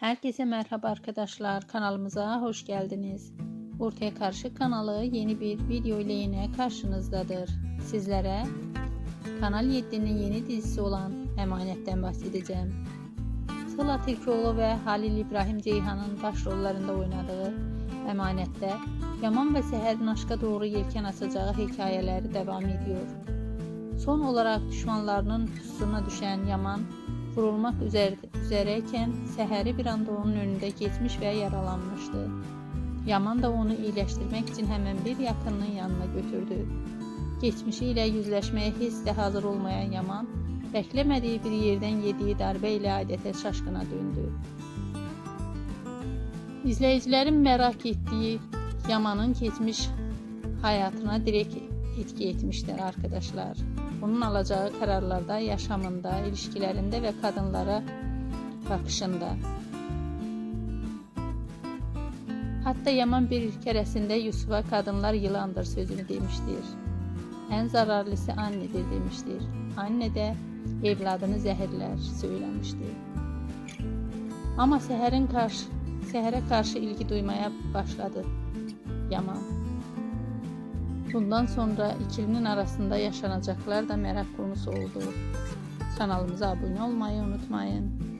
Herkese merhaba arkadaşlar. Kanalımıza hoş geldiniz. Ortaya Karşı kanalı yeni bir video ile yine karşınızdadır. Sizlere Kanal 7'nin yeni dizisi olan Emanet'ten bahsedeceğim. Sıla Tilkioğlu ve Halil İbrahim Ceyhan'ın başrollarında oynadığı Emanet'te Yaman ve Seher'in aşka doğru yelken açacağı hikayeleri devam ediyor. Son olarak düşmanlarının pususuna düşen Yaman vurulmak üzere, üzereyken Seher'i bir anda onun önünde geçmiş ve yaralanmıştı. Yaman da onu iyileştirmek için hemen bir yakınının yanına götürdü. Geçmişiyle yüzleşmeye hiç de hazır olmayan Yaman, beklemediği bir yerden yediği darbeyle adeta şaşkına döndü. İzleyicilerin merak ettiği Yaman'ın geçmiş hayatına direkt etki etmiştir arkadaşlar. Bunun alacağı kararlarda, yaşamında, ilişkilerinde ve kadınlara bakışında. Hatta Yaman bir keresinde Yusuf'a kadınlar yılandır sözünü demiştir. En zararlısı annedir demiştir. Anne de evladını zehirler söylemiştir. Ama Seher'in karşı Seher'e karşı ilgi duymaya başladı Yaman. Bundan sonra ikilinin arasında yaşanacaklar da merak konusu oldu. Kanalımıza abone olmayı unutmayın.